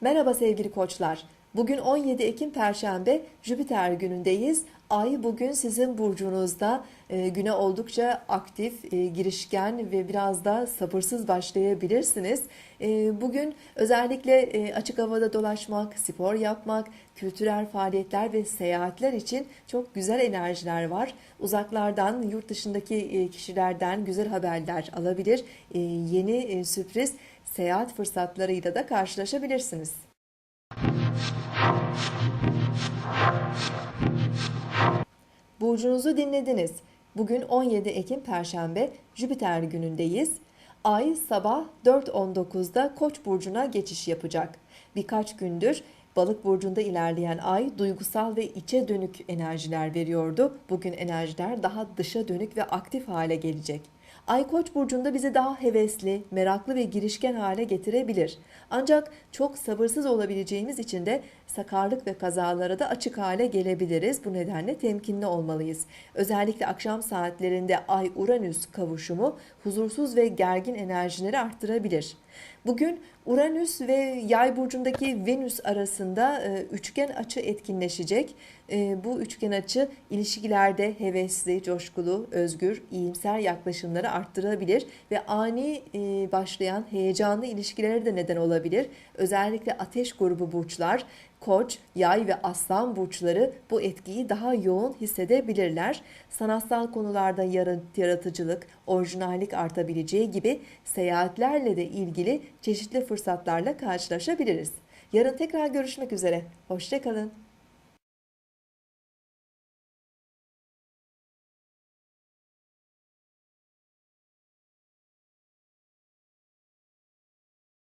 Merhaba sevgili koçlar. Bugün 17 Ekim Perşembe Jüpiter günündeyiz. Ay bugün sizin burcunuzda e, güne oldukça aktif, e, girişken ve biraz da sabırsız başlayabilirsiniz. E, bugün özellikle e, açık havada dolaşmak, spor yapmak, kültürel faaliyetler ve seyahatler için çok güzel enerjiler var. Uzaklardan, yurt dışındaki e, kişilerden güzel haberler alabilir. E, yeni e, sürpriz seyahat fırsatlarıyla da karşılaşabilirsiniz. Burcunuzu dinlediniz. Bugün 17 Ekim Perşembe Jüpiter günündeyiz. Ay sabah 4.19'da Koç burcuna geçiş yapacak. Birkaç gündür Balık burcunda ilerleyen ay duygusal ve içe dönük enerjiler veriyordu. Bugün enerjiler daha dışa dönük ve aktif hale gelecek. Ay Koç burcunda bizi daha hevesli, meraklı ve girişken hale getirebilir. Ancak çok sabırsız olabileceğimiz için de sakarlık ve kazalara da açık hale gelebiliriz. Bu nedenle temkinli olmalıyız. Özellikle akşam saatlerinde Ay Uranüs kavuşumu huzursuz ve gergin enerjileri arttırabilir. Bugün Uranüs ve Yay burcundaki Venüs arasında e, üçgen açı etkinleşecek. E, bu üçgen açı ilişkilerde hevesli, coşkulu, özgür, iyimser yaklaşımları arttırabilir ve ani e, başlayan heyecanlı ilişkilere de neden olabilir. Özellikle ateş grubu burçlar Koç, Yay ve Aslan burçları bu etkiyi daha yoğun hissedebilirler. Sanatsal konularda yaratıcılık, orijinallik artabileceği gibi seyahatlerle de ilgili çeşitli fırsatlarla karşılaşabiliriz. Yarın tekrar görüşmek üzere. Hoşçakalın.